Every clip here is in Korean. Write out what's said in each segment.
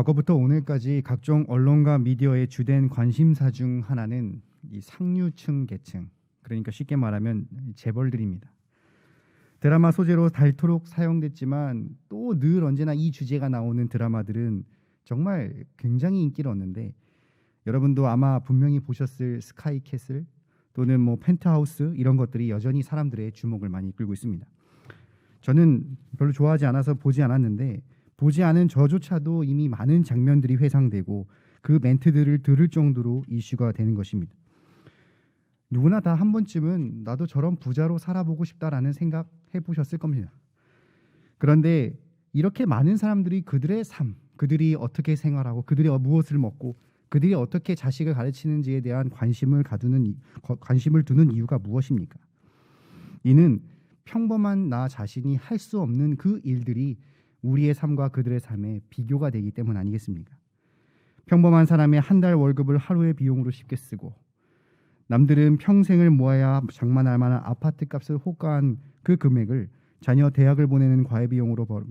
과거부터 오늘까지 각종 언론과 미디어의 주된 관심사 중 하나는 이 상류층 계층, 그러니까 쉽게 말하면 재벌들입니다. 드라마 소재로 닳도록 사용됐지만 또 늘 언제나 이 주제가 나오는 드라마들은 정말 굉장히 인기를 얻는데 여러분도 아마 분명히 보셨을 스카이캐슬 또는 뭐 펜트하우스 이런 것들이 여전히 사람들의 주목을 많이 끌고 있습니다. 저는 별로 좋아하지 않아서 보지 않았는데 보지 않은 저조차도 이미 많은 장면들이 회상되고 그 멘트들을 들을 정도로 이슈가 되는 것입니다. 누구나 다 한 번쯤은 나도 저런 부자로 살아보고 싶다라는 생각 해보셨을 겁니다. 그런데 이렇게 많은 사람들이 그들의 삶, 그들이 어떻게 생활하고 그들이 무엇을 먹고 그들이 어떻게 자식을 가르치는지에 대한 관심을 가두는 관심을 두는 이유가 무엇입니까? 이는 평범한 나 자신이 할 수 없는 그 일들이 우리의 삶과 그들의 삶에 비교가 되기 때문 아니겠습니까? 평범한 사람의 한 달 월급을 하루의 비용으로 쉽게 쓰고 남들은 평생을 모아야 장만할 만한 아파트 값을 호가한 그 금액을 자녀 대학을 보내는 과외 비용으로 벌-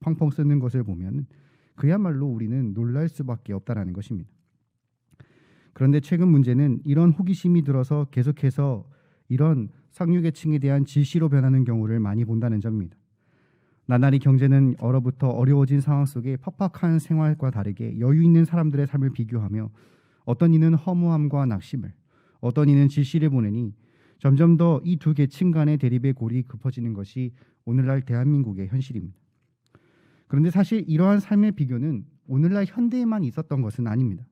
펑펑 쓰는 것을 보면 그야말로 우리는 놀랄 수밖에 없다라는 것입니다. 그런데 최근 문제는 이런 호기심이 들어서 계속해서 이런 상류계층에 대한 질시로 변하는 경우를 많이 본다는 점입니다. 나날이 경제는 얼어붙어 어려워진 상황 속에 팍팍한 생활과 다르게 여유 있는 사람들의 삶을 비교하며 어떤 이는 허무함과 낙심을, 어떤 이는 질시를 보내니 점점 더 이 두 계층 간의 대립의 골이 깊어지는 것이 오늘날 대한민국의 현실입니다. 그런데 사실 이러한 삶의 비교는 오늘날 현대에만 있었던 것은 아닙니다.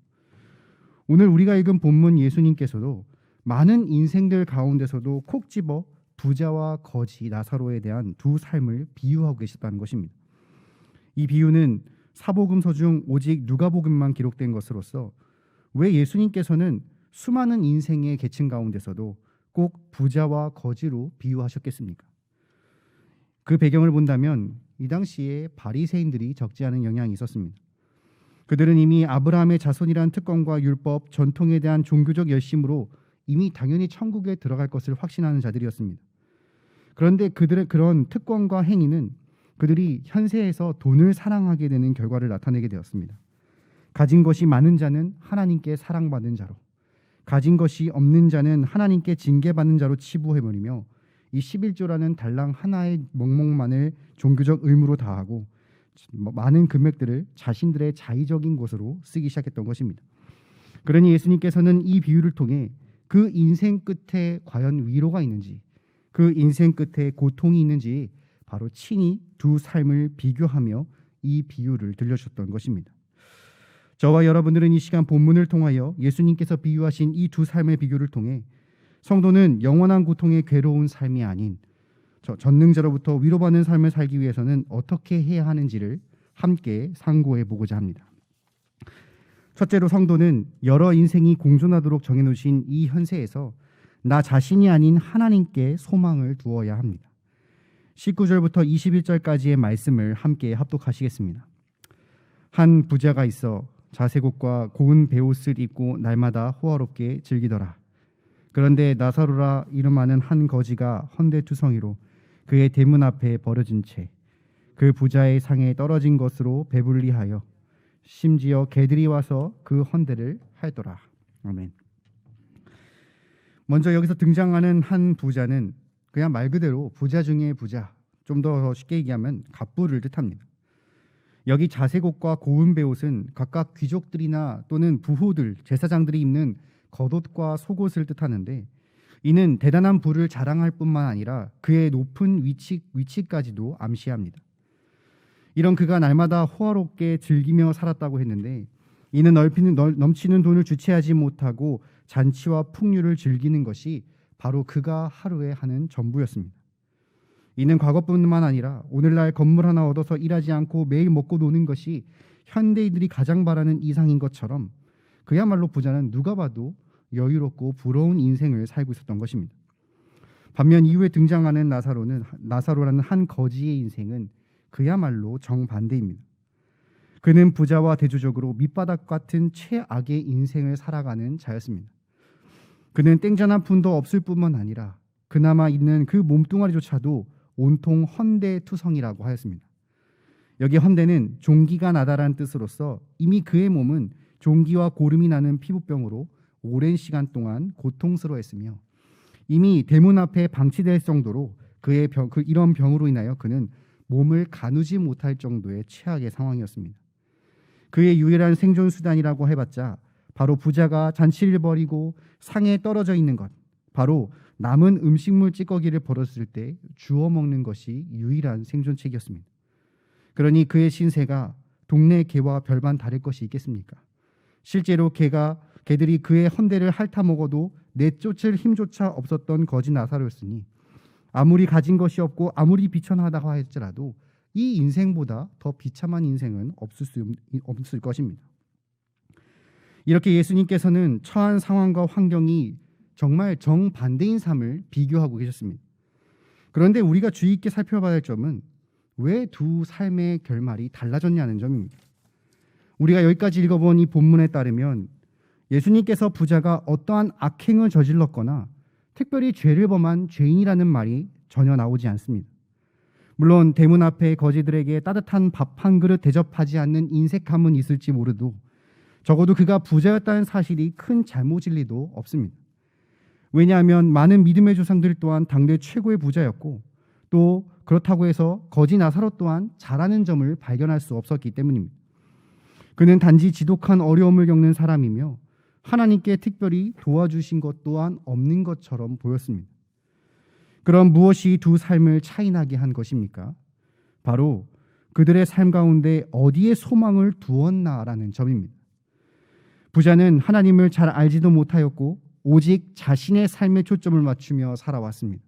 오늘 우리가 읽은 본문 예수님께서도 많은 인생들 가운데서도 콕 집어 부자와 거지 나사로에 대한 두 삶을 비유하고 계셨다는 것입니다. 이 비유는 사복음서 중 오직 누가복음만 기록된 것으로서 왜 예수님께서는 수많은 인생의 계층 가운데서도 꼭 부자와 거지로 비유하셨겠습니까? 그 배경을 본다면 이 당시에 바리새인들이 적지 않은 영향이 있었습니다. 그들은 이미 아브라함의 자손이란 특권과 율법, 전통에 대한 종교적 열심으로 이미 당연히 천국에 들어갈 것을 확신하는 자들이었습니다. 그런데 그들의 그런 특권과 행위는 그들이 현세에서 돈을 사랑하게 되는 결과를 나타내게 되었습니다. 가진 것이 많은 자는 하나님께 사랑받는 자로, 가진 것이 없는 자는 하나님께 징계받는 자로 치부해버리며 이 11조라는 달랑 하나의 멍멍만을 종교적 의무로 다하고 많은 금액들을 자신들의 자의적인 것으로 쓰기 시작했던 것입니다. 그러니 예수님께서는 이 비유를 통해 그 인생 끝에 과연 위로가 있는지, 그 인생 끝에 고통이 있는지 바로 친히 두 삶을 비교하며 이 비유를 들려주셨던 것입니다. 저와 여러분들은 이 시간 본문을 통하여 예수님께서 비유하신 이 두 삶의 비교를 통해 성도는 영원한 고통의 괴로운 삶이 아닌 저 전능자로부터 위로받는 삶을 살기 위해서는 어떻게 해야 하는지를 함께 상고해 보고자 합니다. 첫째로 성도는 여러 인생이 공존하도록 정해놓으신 이 현세에서 나 자신이 아닌 하나님께 소망을 두어야 합니다. 19절부터 21절까지의 말씀을 함께 합독하시겠습니다. 한 부자가 있어 자세곡과 고운 베옷을 입고 날마다 호화롭게 즐기더라. 그런데 나사로라 이름하는 한 거지가 헌대투성이로 그의 대문 앞에 버려진 채 그 부자의 상에 떨어진 것으로 배불리하여 심지어 개들이 와서 그 헌대를 할더라. 아멘. 먼저 여기서 등장하는 한 부자는 그냥 말 그대로 부자 중의 부자, 좀 더 쉽게 얘기하면 갑부를 뜻합니다. 여기 자세곡과 고운 베옷은 각각 귀족들이나 또는 부호들, 제사장들이 입는 겉옷과 속옷을 뜻하는데 이는 대단한 부를 자랑할 뿐만 아니라 그의 높은 위치, 위치까지도 암시합니다. 이런 그가 날마다 호화롭게 즐기며 살았다고 했는데 이는 넓히는, 넓, 넘치는 돈을 주체하지 못하고 잔치와 풍류를 즐기는 것이 바로 그가 하루에 하는 전부였습니다. 이는 과거뿐만 아니라 오늘날 건물 하나 얻어서 일하지 않고 매일 먹고 노는 것이 현대인들이 가장 바라는 이상인 것처럼 그야말로 부자는 누가 봐도 여유롭고 부러운 인생을 살고 있었던 것입니다. 반면 이후에 등장하는 나사로는 나사로라는 한 거지의 인생은 그야말로 정반대입니다. 그는 부자와 대조적으로 밑바닥 같은 최악의 인생을 살아가는 자였습니다. 그는 땡전 한 푼도 없을 뿐만 아니라 그나마 있는 그 몸뚱아리조차도 온통 헌대투성이라고 하였습니다. 여기 헌대는 종기가 나다라는 뜻으로서 이미 그의 몸은 종기와 고름이 나는 피부병으로 오랜 시간 동안 고통스러워했으며 이미 대문 앞에 방치될 정도로 그의 병, 그 이런 병으로 인하여 그는 몸을 가누지 못할 정도의 최악의 상황이었습니다. 그의 유일한 생존 수단이라고 해봤자 바로 부자가 잔치를 벌이고 상에 떨어져 있는 것, 바로 남은 음식물 찌꺼기를 벌었을 때 주워 먹는 것이 유일한 생존책이었습니다. 그러니 그의 신세가 동네 개와 별반 다를 것이 있겠습니까? 실제로 개가 개들이 그의 헌대를 핥아 먹어도 내쫓을 힘조차 없었던 거지 나사로였으니 아무리 가진 것이 없고 아무리 비천하다고 할지라도 이 인생보다 더 비참한 인생은 없을 수 없을 것입니다. 이렇게 예수님께서는 처한 상황과 환경이 정말 정반대인 삶을 비교하고 계셨습니다. 그런데 우리가 주의 있게 살펴봐야 할 점은 왜 두 삶의 결말이 달라졌냐는 점입니다. 우리가 여기까지 읽어본 이 본문에 따르면 예수님께서 부자가 어떠한 악행을 저질렀거나 특별히 죄를 범한 죄인이라는 말이 전혀 나오지 않습니다. 물론 대문 앞에 거지들에게 따뜻한 밥 한 그릇 대접하지 않는 인색함은 있을지 모르도 적어도 그가 부자였다는 사실이 큰 잘못일 리도 없습니다. 왜냐하면 많은 믿음의 조상들 또한 당대 최고의 부자였고 또 그렇다고 해서 거지 나사로 또한 잘하는 점을 발견할 수 없었기 때문입니다. 그는 단지 지독한 어려움을 겪는 사람이며 하나님께 특별히 도와주신 것 또한 없는 것처럼 보였습니다. 그럼 무엇이 두 삶을 차이나게 한 것입니까? 바로 그들의 삶 가운데 어디에 소망을 두었나라는 점입니다. 부자는 하나님을 잘 알지도 못하였고 오직 자신의 삶에 초점을 맞추며 살아왔습니다.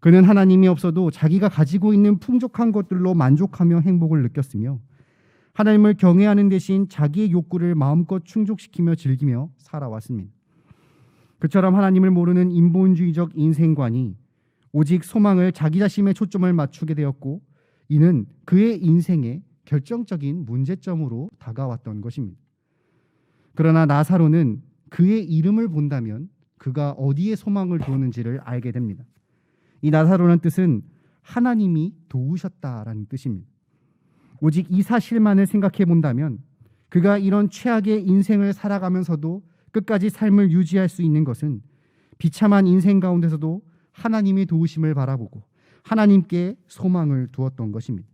그는 하나님이 없어도 자기가 가지고 있는 풍족한 것들로 만족하며 행복을 느꼈으며 하나님을 경외하는 대신 자기의 욕구를 마음껏 충족시키며 즐기며 살아왔습니다. 그처럼 하나님을 모르는 인본주의적 인생관이 오직 소망을 자기 자신에 초점을 맞추게 되었고 이는 그의 인생의 결정적인 문제점으로 다가왔던 것입니다. 그러나 나사로는 그의 이름을 본다면 그가 어디에 소망을 두었는지를 알게 됩니다. 이 나사로는 뜻은 하나님이 도우셨다라는 뜻입니다. 오직 이 사실만을 생각해 본다면 그가 이런 최악의 인생을 살아가면서도 끝까지 삶을 유지할 수 있는 것은 비참한 인생 가운데서도 하나님의 도우심을 바라보고 하나님께 소망을 두었던 것입니다.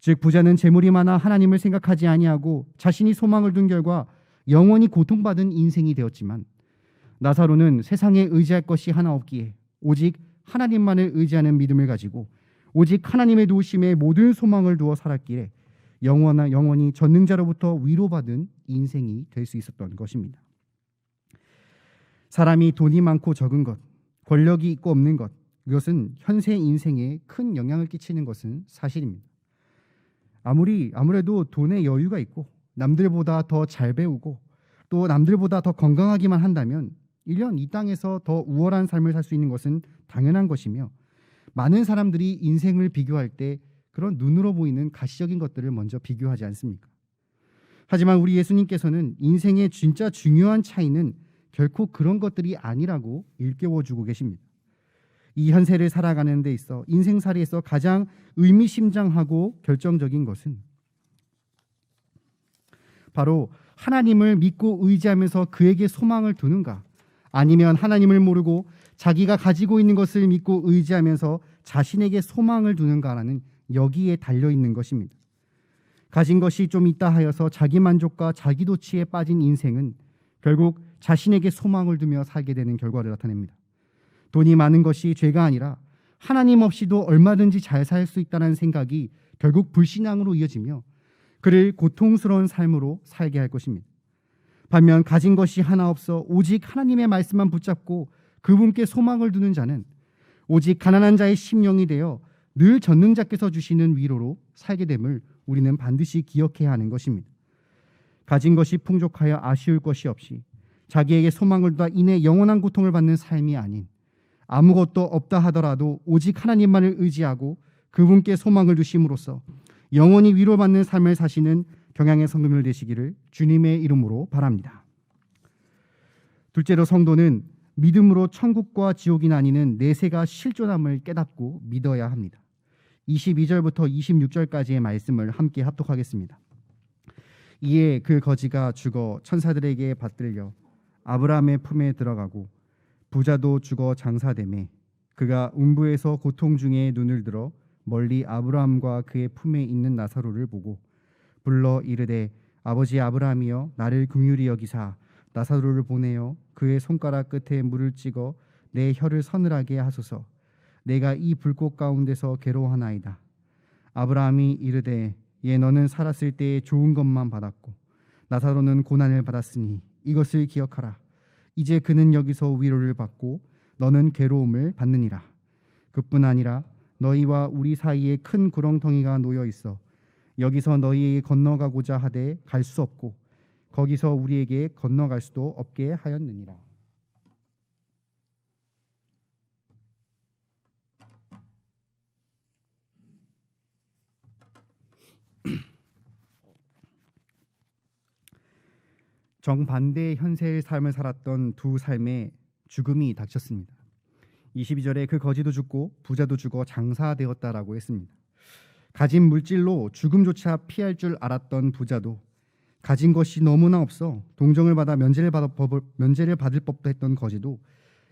즉 부자는 재물이 많아 하나님을 생각하지 아니하고 자신이 소망을 둔 결과 영원히 고통받은 인생이 되었지만 나사로는 세상에 의지할 것이 하나 없기에 오직 하나님만을 의지하는 믿음을 가지고 오직 하나님의 도우심에 모든 소망을 두어 살았기에 영원한 영원히 전능자로부터 위로받은 인생이 될 수 있었던 것입니다. 사람이 돈이 많고 적은 것, 권력이 있고 없는 것, 이것은 현세 인생에 큰 영향을 끼치는 것은 사실입니다. 아무리 아무래도 돈에 여유가 있고 남들보다 더 잘 배우고 또 남들보다 더 건강하기만 한다면 1년 이 땅에서 더 우월한 삶을 살 수 있는 것은 당연한 것이며 많은 사람들이 인생을 비교할 때 그런 눈으로 보이는 가시적인 것들을 먼저 비교하지 않습니까? 하지만 우리 예수님께서는 인생의 진짜 중요한 차이는 결코 그런 것들이 아니라고 일깨워 주고 계십니다. 이 현세를 살아가는 데 있어 인생살이에서 가장 의미심장하고 결정적인 것은 바로 하나님을 믿고 의지하면서 그에게 소망을 두는가 아니면 하나님을 모르고 자기가 가지고 있는 것을 믿고 의지하면서 자신에게 소망을 두는가라는 여기에 달려 있는 것입니다. 가진 것이 좀 있다 하여서 자기 만족과 자기 도취에 빠진 인생은 결국 자신에게 소망을 두며 살게 되는 결과를 나타냅니다. 돈이 많은 것이 죄가 아니라 하나님 없이도 얼마든지 잘 살 수 있다는 생각이 결국 불신앙으로 이어지며 그를 고통스러운 삶으로 살게 할 것입니다. 반면 가진 것이 하나 없어 오직 하나님의 말씀만 붙잡고 그분께 소망을 두는 자는 오직 가난한 자의 심령이 되어 늘 전능자께서 주시는 위로로 살게 됨을 우리는 반드시 기억해야 하는 것입니다. 가진 것이 풍족하여 아쉬울 것이 없이 자기에게 소망을 두다 인해 영원한 고통을 받는 삶이 아닌 아무것도 없다 하더라도 오직 하나님만을 의지하고 그분께 소망을 두심으로써 영원히 위로받는 삶을 사시는 경향의 성도들 되시기를 주님의 이름으로 바랍니다. 둘째로 성도는 믿음으로 천국과 지옥이 나뉘는 내세가 실존함을 깨닫고 믿어야 합니다. 22절부터 26절까지의 말씀을 함께 합독하겠습니다. 이에 그 거지가 죽어 천사들에게 받들려 아브라함의 품에 들어가고 부자도 죽어 장사됨에 그가 음부에서 고통 중에 눈을 들어 멀리 아브라함과 그의 품에 있는 나사로를 보고 불러 이르되 아버지 아브라함이여 나를 긍휼히 여기사. 나사로를 보내어 그의 손가락 끝에 물을 찍어 내 혀를 서늘하게 하소서. 내가 이 불꽃 가운데서 괴로워하나이다. 아브라함이 이르되 예 너는 살았을 때에 좋은 것만 받았고 나사로는 고난을 받았으니 이것을 기억하라 이제 그는 여기서 위로를 받고 너는 괴로움을 받느니라 그뿐 아니라 너희와 우리 사이에 큰 구렁텅이가 놓여 있어 여기서 너희에게 건너가고자 하되 갈 수 없고 거기서 우리에게 건너갈 수도 없게 하였느니라. 정반대의 현세의 삶을 살았던 두 삶의 죽음이 닥쳤습니다. 22절에 그 거지도 죽고 부자도 죽어 장사되었다라고 했습니다. 가진 물질로 죽음조차 피할 줄 알았던 부자도 가진 것이 너무나 없어 동정을 받아 면제를, 받아, 면제를 받을 법도 했던 거지도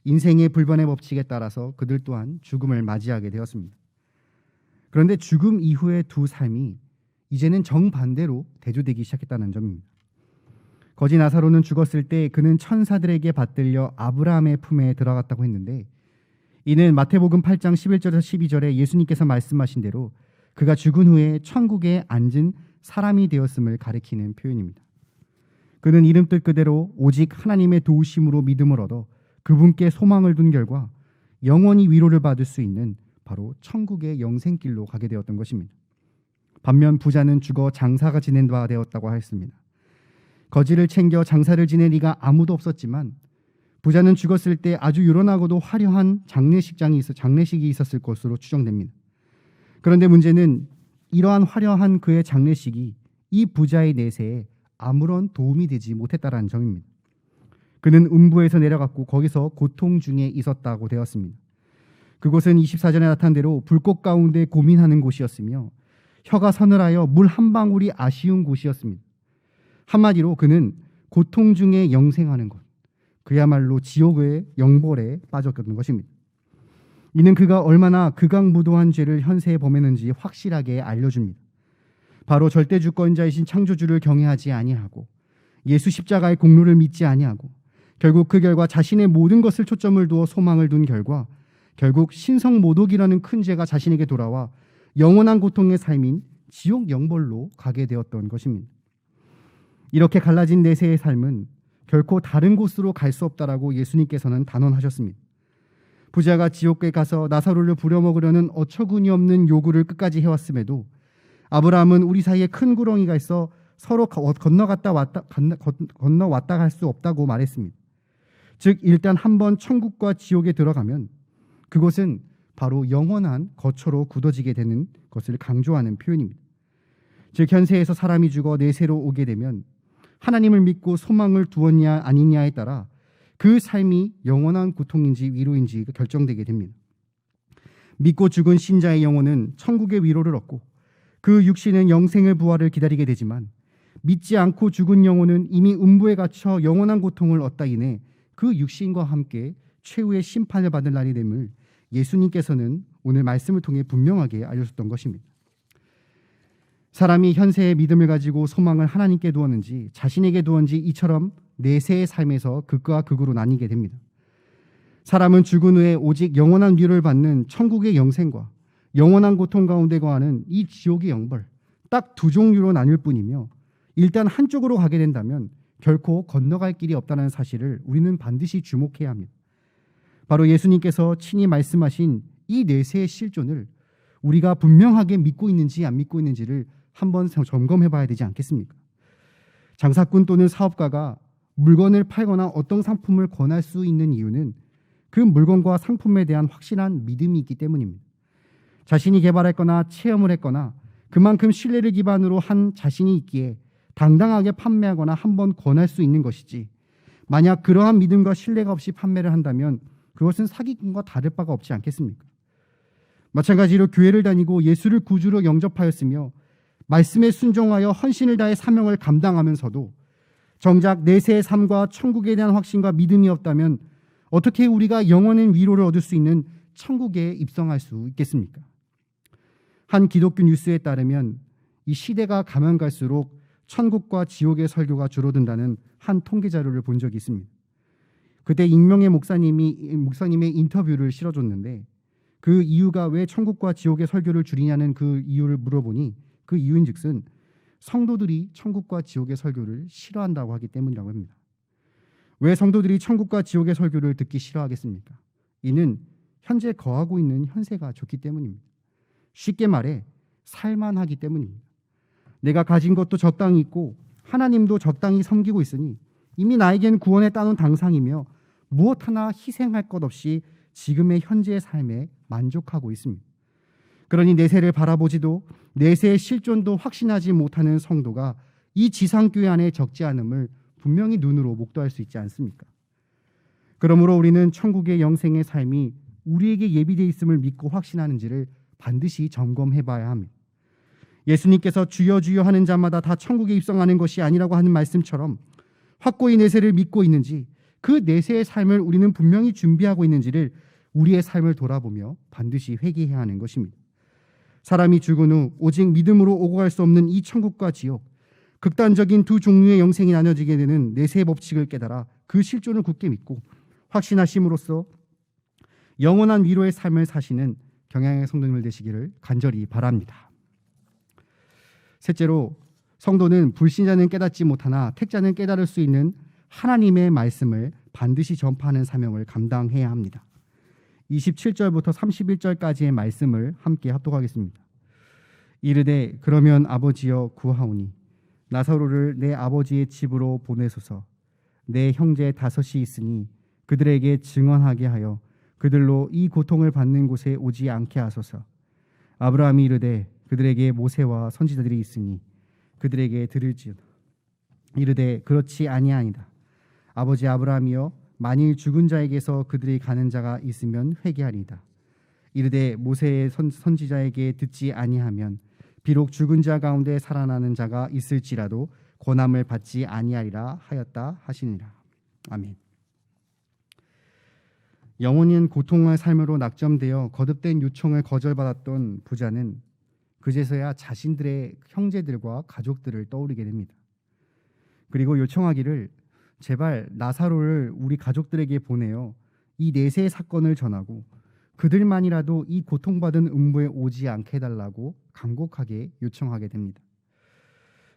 인생의 불변의 법칙에 따라서 그들 또한 죽음을 맞이하게 되었습니다. 그런데 죽음 이후의 두 삶이 이제는 정반대로 대조되기 시작했다는 점입니다. 거지 나사로는 죽었을 때 그는 천사들에게 받들려 아브라함의 품에 들어갔다고 했는데 이는 마태복음 8장 11절에서 12절에 예수님께서 말씀하신 대로 그가 죽은 후에 천국에 앉은 사람이 되었음을 가리키는 표현입니다. 그는 이름 뜻 그대로 오직 하나님의 도우심으로 믿음을 얻어 그분께 소망을 둔 결과 영원히 위로를 받을 수 있는 바로 천국의 영생길로 가게 되었던 것입니다. 반면 부자는 죽어 장사가 지낸 바 되었다고 하였습니다. 거지를 챙겨 장사를 지낼 이가 아무도 없었지만 부자는 죽었을 때 아주 유런하고도 화려한 장례식장이 있어 장례식이 있었을 것으로 추정됩니다. 그런데 문제는 이러한 화려한 그의 장례식이 이 부자의 내세에 아무런 도움이 되지 못했다라는 점입니다. 그는 음부에서 내려갔고 거기서 고통 중에 있었다고 되었습니다. 그곳은 24절에 나타난 대로 불꽃 가운데 고민하는 곳이었으며 혀가 서늘하여 물 한 방울이 아쉬운 곳이었습니다. 한마디로 그는 고통 중에 영생하는 것, 그야말로 지옥의 영벌에 빠졌던 것입니다. 이는 그가 얼마나 극악무도한 죄를 현세에 범했는지 확실하게 알려줍니다. 바로 절대 주권자이신 창조주를 경외하지 아니하고 예수 십자가의 공로를 믿지 아니하고 결국 그 결과 자신의 모든 것을 초점을 두어 소망을 둔 결과 결국 신성 모독이라는 큰 죄가 자신에게 돌아와 영원한 고통의 삶인 지옥 영벌로 가게 되었던 것입니다. 이렇게 갈라진 내세의 삶은 결코 다른 곳으로 갈 수 없다라고 예수님께서는 단언하셨습니다. 부자가 지옥에 가서 나사로를 부려먹으려는 어처구니 없는 요구를 끝까지 해왔음에도 아브라함은 우리 사이에 큰 구렁이가 있어 서로 건너갔다 왔다 건너 왔다 갈 수 없다고 말했습니다. 즉 일단 한번 천국과 지옥에 들어가면 그것은 바로 영원한 거처로 굳어지게 되는 것을 강조하는 표현입니다. 즉 현세에서 사람이 죽어 내세로 오게 되면 하나님을 믿고 소망을 두었냐 아니냐에 따라 그 삶이 영원한 고통인지 위로인지 결정되게 됩니다. 믿고 죽은 신자의 영혼은 천국의 위로를 얻고 그 육신은 영생의 부활을 기다리게 되지만 믿지 않고 죽은 영혼은 이미 음부에 갇혀 영원한 고통을 얻다이내 그 육신과 함께 최후의 심판을 받을 날이 됨을 예수님께서는 오늘 말씀을 통해 분명하게 알려줬던 것입니다. 사람이 현세의 믿음을 가지고 소망을 하나님께 두었는지 자신에게 두었는지 이처럼 내세의 삶에서 극과 극으로 나뉘게 됩니다. 사람은 죽은 후에 오직 영원한 위로를 받는 천국의 영생과 영원한 고통 가운데 거하는 이 지옥의 영벌 딱 두 종류로 나뉠 뿐이며 일단 한쪽으로 가게 된다면 결코 건너갈 길이 없다는 사실을 우리는 반드시 주목해야 합니다. 바로 예수님께서 친히 말씀하신 이 내세의 실존을 우리가 분명하게 믿고 있는지 안 믿고 있는지를 한번 점검해 봐야 되지 않겠습니까? 장사꾼 또는 사업가가 물건을 팔거나 어떤 상품을 권할 수 있는 이유는 그 물건과 상품에 대한 확실한 믿음이 있기 때문입니다. 자신이 개발했거나 체험을 했거나 그만큼 신뢰를 기반으로 한 자신이 있기에 당당하게 판매하거나 한번 권할 수 있는 것이지 만약 그러한 믿음과 신뢰가 없이 판매를 한다면 그것은 사기꾼과 다를 바가 없지 않겠습니까? 마찬가지로 교회를 다니고 예수를 구주로 영접하였으며 말씀에 순종하여 헌신을 다해 사명을 감당하면서도 정작 내세의 삶과 천국에 대한 확신과 믿음이 없다면 어떻게 우리가 영원한 위로를 얻을 수 있는 천국에 입성할 수 있겠습니까? 한 기독교 뉴스에 따르면 이 시대가 가면 갈수록 천국과 지옥의 설교가 줄어든다는 한 통계 자료를 본 적이 있습니다. 그때 익명의 목사님이 목사님의 인터뷰를 실어줬는데 그 이유가 왜 천국과 지옥의 설교를 줄이냐는 그 이유를 물어보니 그 이유인즉슨 성도들이 천국과 지옥의 설교를 싫어한다고 하기 때문이라고 합니다. 왜 성도들이 천국과 지옥의 설교를 듣기 싫어하겠습니까? 이는 현재 거하고 있는 현세가 좋기 때문입니다. 쉽게 말해 살만하기 때문입니다. 내가 가진 것도 적당히 있고 하나님도 적당히 섬기고 있으니 이미 나에겐 구원에 따놓은 당상이며 무엇 하나 희생할 것 없이 지금의 현재의 삶에 만족하고 있습니다. 그러니 내세를 바라보지도 내세의 실존도 확신하지 못하는 성도가 이 지상교회 안에 적지 않음을 분명히 눈으로 목도할 수 있지 않습니까? 그러므로 우리는 천국의 영생의 삶이 우리에게 예비되어 있음을 믿고 확신하는지를 반드시 점검해 봐야 합니다. 예수님께서 주여 주여 하는 자마다 다 천국에 입성하는 것이 아니라고 하는 말씀처럼 확고히 내세를 믿고 있는지 그 내세의 삶을 우리는 분명히 준비하고 있는지를 우리의 삶을 돌아보며 반드시 회개해야 하는 것입니다. 사람이 죽은 후 오직 믿음으로 오고 갈 수 없는 이 천국과 지옥, 극단적인 두 종류의 영생이 나눠지게 되는 내세의 법칙을 깨달아 그 실존을 굳게 믿고 확신하심으로써 영원한 위로의 삶을 사시는 경향의 성도님을 되시기를 간절히 바랍니다. 셋째로 성도는 불신자는 깨닫지 못하나 택자는 깨달을 수 있는 하나님의 말씀을 반드시 전파하는 사명을 감당해야 합니다. 27절부터 31절까지의 말씀을 함께 합독하겠습니다. 이르되 그러면 아버지여 구하오니 나사로를 내 아버지의 집으로 보내소서. 내 형제 다섯이 있으니 그들에게 증언하게 하여 그들로 이 고통을 받는 곳에 오지 않게 하소서. 아브라함이 이르되 그들에게 모세와 선지자들이 있으니 그들에게 들을지어다. 이르되 그렇지 아니하니라 아버지 아브라함이여 만일 죽은 자에게서 그들이 가는 자가 있으면 회개하리이다. 이르되 모세의 선, 선지자에게 듣지 아니하면 비록 죽은 자 가운데 살아나는 자가 있을지라도 고난을 받지 아니하리라 하였다 하시니라. 아멘. 영원한 고통의 삶으로 낙점되어 거듭된 요청을 거절받았던 부자는 그제서야 자신들의 형제들과 가족들을 떠올리게 됩니다. 그리고 요청하기를 제발 나사로를 우리 가족들에게 보내어 이 내세의 사건을 전하고 그들만이라도 이 고통받은 음부에 오지 않게 해달라고 간곡하게 요청하게 됩니다.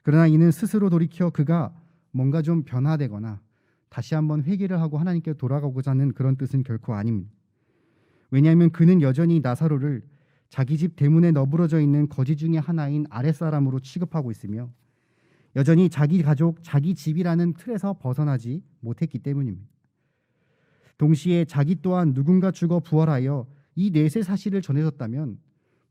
그러나 이는 스스로 돌이켜 그가 뭔가 좀 변화되거나 다시 한번 회개를 하고 하나님께 돌아가고자 하는 그런 뜻은 결코 아닙니다. 왜냐하면 그는 여전히 나사로를 자기 집 대문에 너부러져 있는 거지 중의 하나인 아랫사람으로 취급하고 있으며 여전히 자기 가족, 자기 집이라는 틀에서 벗어나지 못했기 때문입니다. 동시에 자기 또한 누군가 죽어 부활하여 이 넷의 사실을 전해졌다면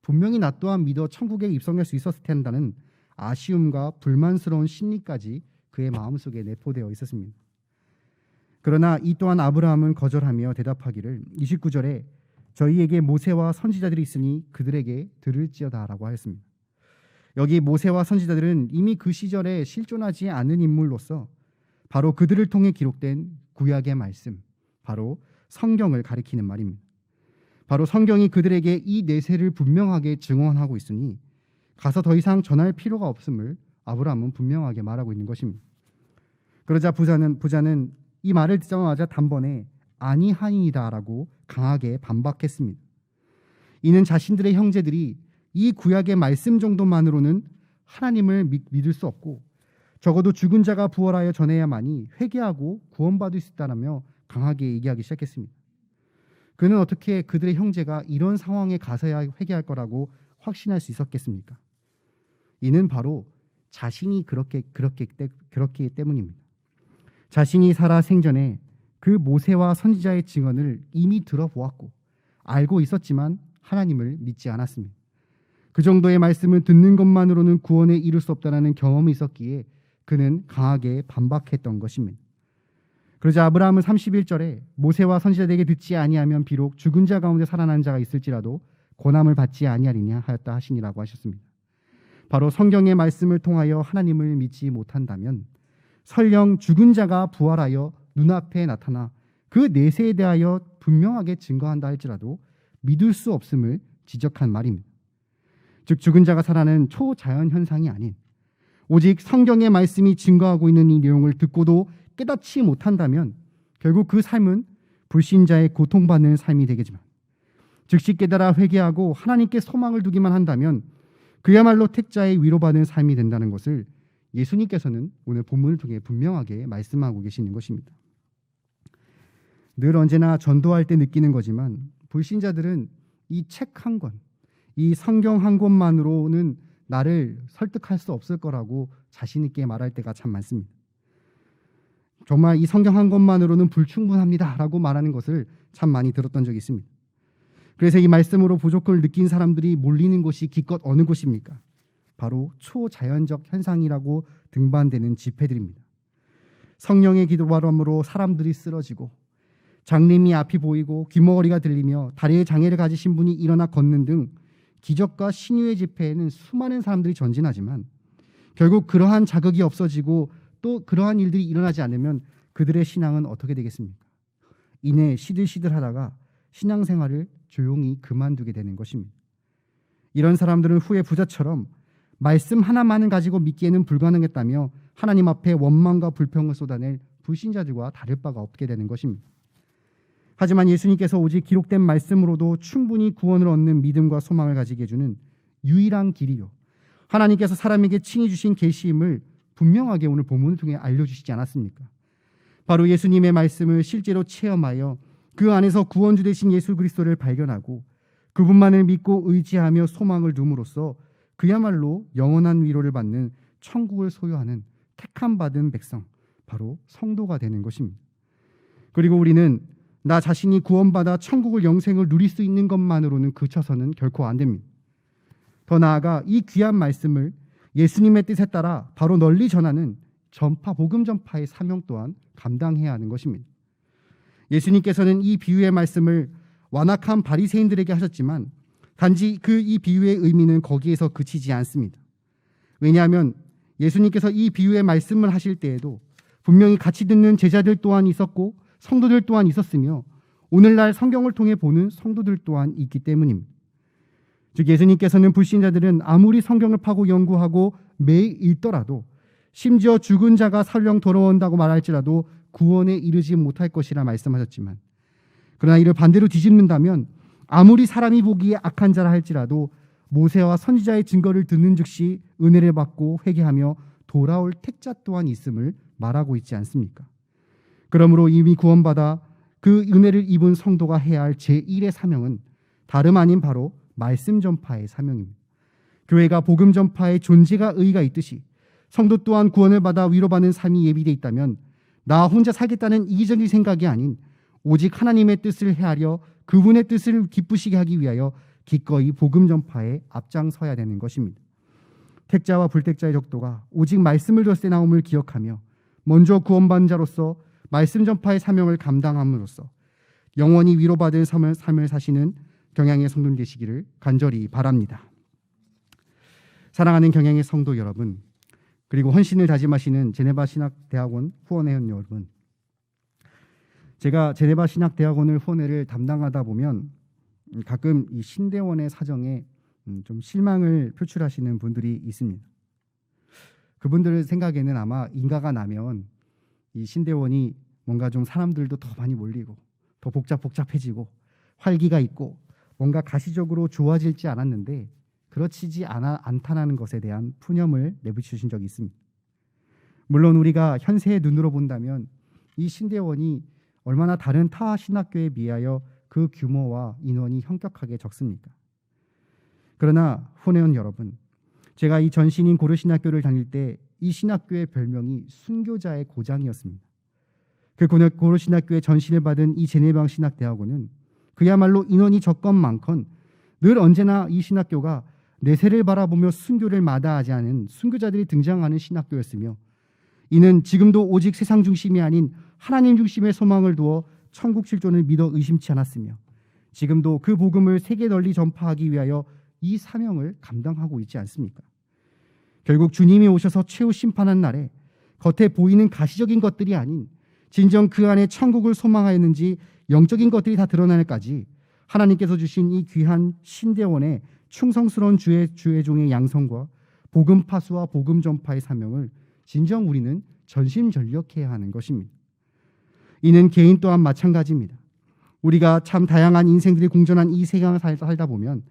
분명히 나 또한 믿어 천국에 입성할 수 있었을 텐다는 아쉬움과 불만스러운 심리까지 그의 마음속에 내포되어 있었습니다. 그러나 이 또한 아브라함은 거절하며 대답하기를 29절에 저희에게 모세와 선지자들이 있으니 그들에게 들을지어다라고 하였습니다. 여기 모세와 선지자들은 이미 그 시절에 실존하지 않은 인물로서 바로 그들을 통해 기록된 구약의 말씀, 바로 성경을 가리키는 말입니다. 바로 성경이 그들에게 이 내세를 분명하게 증언하고 있으니 가서 더 이상 전할 필요가 없음을 아브라함은 분명하게 말하고 있는 것입니다. 그러자 부자는 부자는 이 말을 듣자마자 단번에 아니하니이다라고 강하게 반박했습니다. 이는 자신들의 형제들이 이 구약의 말씀 정도만으로는 하나님을 믿, 믿을 수 없고 적어도 죽은 자가 부활하여 전해야만이 회개하고 구원받을 수 있다라며 강하게 얘기하기 시작했습니다. 그는 어떻게 그들의 형제가 이런 상황에 가서야 회개할 거라고 확신할 수 있었겠습니까? 이는 바로 자신이 그렇게 그렇게 그렇기 때문입니다. 자신이 살아 생전에 그 모세와 선지자의 증언을 이미 들어보았고 알고 있었지만 하나님을 믿지 않았습니다. 그 정도의 말씀을 듣는 것만으로는 구원에 이를 수 없다라는 경험이 있었기에 그는 강하게 반박했던 것입니다. 그러자 아브라함은 31절에 모세와 선지자에게 듣지 아니하면 비록 죽은 자 가운데 살아난 자가 있을지라도 고난을 받지 아니하리냐 하였다 하시니라고 하셨습니다. 바로 성경의 말씀을 통하여 하나님을 믿지 못한다면 설령 죽은 자가 부활하여 눈앞에 나타나 그 내세에 대하여 분명하게 증거한다 할지라도 믿을 수 없음을 지적한 말입니다. 즉 죽은 자가 살아나는 초자연 현상이 아닌 오직 성경의 말씀이 증거하고 있는 이 내용을 듣고도 깨닫지 못한다면 결국 그 삶은 불신자의 고통받는 삶이 되겠지만 즉시 깨달아 회개하고 하나님께 소망을 두기만 한다면 그야말로 택자의 위로받는 삶이 된다는 것을 예수님께서는 오늘 본문을 통해 분명하게 말씀하고 계시는 것입니다. 늘 언제나 전도할 때 느끼는 거지만 불신자들은 이 책 한 권, 이 성경 한 권만으로는 나를 설득할 수 없을 거라고 자신 있게 말할 때가 참 많습니다. 정말 이 성경 한 권만으로는 불충분합니다라고 말하는 것을 참 많이 들었던 적이 있습니다. 그래서 이 말씀으로 부족을 느낀 사람들이 몰리는 곳이 기껏 어느 곳입니까? 바로 초자연적 현상이라고 등반되는 집회들입니다. 성령의 기도바람으로 사람들이 쓰러지고 장님이 앞이 보이고 귀머거리가 들리며 다리에 장애를 가지신 분이 일어나 걷는 등 기적과 신유의 집회에는 수많은 사람들이 전진하지만 결국 그러한 자극이 없어지고 또 그러한 일들이 일어나지 않으면 그들의 신앙은 어떻게 되겠습니까? 이내 시들시들하다가 신앙생활을 조용히 그만두게 되는 것입니다. 이런 사람들은 후에 부자처럼 말씀 하나만을 가지고 믿기에는 불가능했다며 하나님 앞에 원망과 불평을 쏟아낼 불신자들과 다를 바가 없게 되는 것입니다. 하지만 예수님께서 오직 기록된 말씀으로도 충분히 구원을 얻는 믿음과 소망을 가지게 해주는 유일한 길이요. 하나님께서 사람에게 칭해 주신 계시임을 분명하게 오늘 본문을 통해 알려주시지 않았습니까? 바로 예수님의 말씀을 실제로 체험하여 그 안에서 구원주 되신 예수 그리스도를 발견하고 그분만을 믿고 의지하며 소망을 둠으로써 그야말로 영원한 위로를 받는 천국을 소유하는 택함 받은 백성 바로 성도가 되는 것입니다. 그리고 우리는 나 자신이 구원받아 천국을 영생을 누릴 수 있는 것만으로는 그쳐서는 결코 안 됩니다. 더 나아가 이 귀한 말씀을 예수님의 뜻에 따라 바로 널리 전하는 전파 복음 전파의 사명 또한 감당해야 하는 것입니다. 예수님께서는 이 비유의 말씀을 완악한 바리새인들에게 하셨지만 단지 그 이 비유의 의미는 거기에서 그치지 않습니다. 왜냐하면 예수님께서 이 비유의 말씀을 하실 때에도 분명히 같이 듣는 제자들 또한 있었고 성도들 또한 있었으며 오늘날 성경을 통해 보는 성도들 또한 있기 때문입니다. 즉 예수님께서는 불신자들은 아무리 성경을 파고 연구하고 매일 읽더라도 심지어 죽은 자가 설령 돌아온다고 말할지라도 구원에 이르지 못할 것이라 말씀하셨지만 그러나 이를 반대로 뒤집는다면 아무리 사람이 보기에 악한 자라 할지라도 모세와 선지자의 증거를 듣는 즉시 은혜를 받고 회개하며 돌아올 택자 또한 있음을 말하고 있지 않습니까? 그러므로 이미 구원받아 그 은혜를 입은 성도가 해야 할 제1의 사명은 다름 아닌 바로 말씀 전파의 사명입니다. 교회가 복음 전파의 존재가 의의가 있듯이 성도 또한 구원을 받아 위로받는 삶이 예비돼 있다면 나 혼자 살겠다는 이기적인 생각이 아닌 오직 하나님의 뜻을 헤아려 그분의 뜻을 기쁘시게 하기 위하여 기꺼이 복음 전파에 앞장서야 되는 것입니다. 택자와 불택자의 적도가 오직 말씀을 뒀을 때 나옴을 기억하며 먼저 구원받은 자로서 말씀 전파의 사명을 감당함으로써 영원히 위로받을 삶을, 사시는 경향의 성도 되시기를 간절히 바랍니다. 사랑하는 경향의 성도 여러분, 그리고 헌신을 다짐하시는 제네바 신학대학원 후원회원 여러분, 제가 제네바 신학대학원을 후원회를 담당하다 보면 가끔 이 신대원의 사정에 음, 좀 실망을 표출하시는 분들이 있습니다. 그분들 생각에는 아마 인가가 나면 이 신대원이 뭔가 좀 사람들도 더 많이 몰리고 더 복잡 복잡해지고 활기가 있고 뭔가 가시적으로 좋아질지 않았는데 그렇지지 않아 않다는 것에 대한 푸념을 내비추신 적이 있습니다. 물론 우리가 현세의 눈으로 본다면 이 신대원이 얼마나 다른 타 신학교에 비하여 그 규모와 인원이 현격하게 적습니까? 그러나 후내원 여러분, 제가 이 전신인 고려 신학교를 다닐 때 이 신학교의 별명이 순교자의 고장이었습니다. 그 고려신학교의 전신을 받은 이 제네방 신학대학원은 그야말로 인원이 적건 많건 늘 언제나 이 신학교가 내세를 바라보며 순교를 마다하지 않은 순교자들이 등장하는 신학교였으며 이는 지금도 오직 세상 중심이 아닌 하나님 중심의 소망을 두어 천국 실존을 믿어 의심치 않았으며 지금도 그 복음을 세계 널리 전파하기 위하여 이 사명을 감당하고 있지 않습니까? 결국 주님이 오셔서 최후 심판한 날에 겉에 보이는 가시적인 것들이 아닌 진정 그 안에 천국을 소망하였는지 영적인 것들이 다 드러나는까지 하나님께서 주신 이 귀한 신대원의 충성스러운 주의 주의 종의 양성과 복음 파수와 복음 전파의 사명을 진정 우리는 전심전력해야 하는 것입니다. 이는 개인 또한 마찬가지입니다. 우리가 참 다양한 인생들이 공존한 이 세상을 살- 살다 보면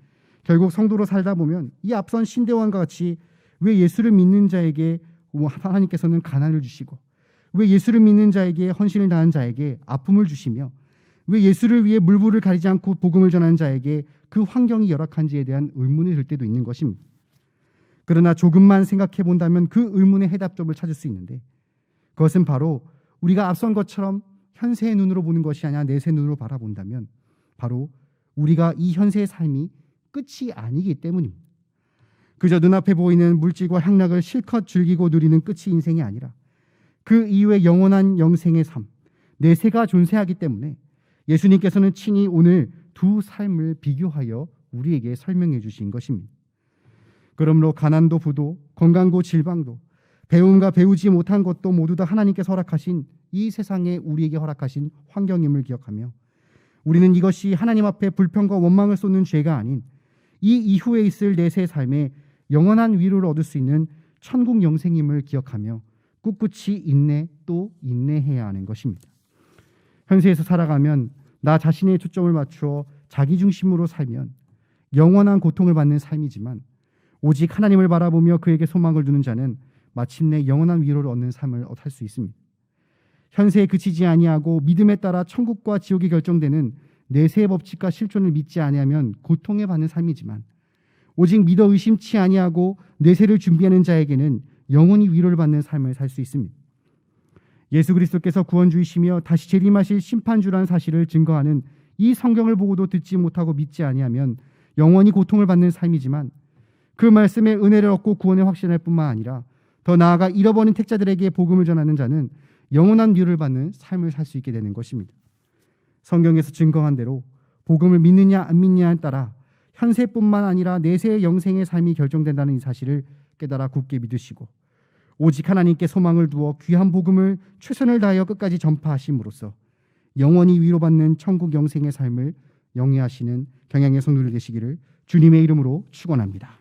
결국 성도로 살다 보면 이 앞선 신대원과 같이 왜 예수를 믿는 자에게 뭐 하나님께서는 가난을 주시고 왜 예수를 믿는 자에게 헌신을 다한 자에게 아픔을 주시며 왜 예수를 위해 물불을 가리지 않고 복음을 전하는 자에게 그 환경이 열악한지에 대한 의문이 들 때도 있는 것입니다. 그러나 조금만 생각해 본다면 그 의문의 해답점을 찾을 수 있는데 그것은 바로 우리가 앞선 것처럼 현세의 눈으로 보는 것이 아니라 내세 눈으로 바라본다면 바로 우리가 이 현세의 삶이 끝이 아니기 때문입니다. 그저 눈앞에 보이는 물질과 향락을 실컷 즐기고 누리는 끝이 인생이 아니라 그 이후의 영원한 영생의 삶, 내세가 존재하기 때문에 예수님께서는 친히 오늘 두 삶을 비교하여 우리에게 설명해 주신 것입니다. 그러므로 가난도 부도, 건강도 질방도, 배움과 배우지 못한 것도 모두 다 하나님께서 허락하신 이 세상에 우리에게 허락하신 환경임을 기억하며 우리는 이것이 하나님 앞에 불평과 원망을 쏟는 죄가 아닌 이 이후에 있을 내세 삶에 영원한 위로를 얻을 수 있는 천국 영생임을 기억하며 꿋꿋이 인내 또 인내해야 하는 것입니다. 현세에서 살아가면 나 자신의 초점을 맞추어 자기 중심으로 살면 영원한 고통을 받는 삶이지만 오직 하나님을 바라보며 그에게 소망을 두는 자는 마침내 영원한 위로를 얻는 삶을 살 수 있습니다. 현세에 그치지 아니하고 믿음에 따라 천국과 지옥이 결정되는 내세의 법칙과 실존을 믿지 아니하면 고통에 받는 삶이지만 오직 믿어 의심치 아니하고 내세를 준비하는 자에게는 영원히 위로를 받는 삶을 살 수 있습니다. 예수 그리스도께서 구원주이시며 다시 재림하실 심판주라는 사실을 증거하는 이 성경을 보고도 듣지 못하고 믿지 아니하면 영원히 고통을 받는 삶이지만 그 말씀에 은혜를 얻고 구원을 확신할 뿐만 아니라 더 나아가 잃어버린 택자들에게 복음을 전하는 자는 영원한 위로를 받는 삶을 살 수 있게 되는 것입니다. 성경에서 증거한 대로 복음을 믿느냐 안 믿느냐에 따라 현세뿐만 아니라 내세의 영생의 삶이 결정된다는 이 사실을 깨달아 굳게 믿으시고 오직 하나님께 소망을 두어 귀한 복음을 최선을 다하여 끝까지 전파하심으로써 영원히 위로받는 천국 영생의 삶을 영위하시는 경양의 성도들 되시기를 주님의 이름으로 축원합니다.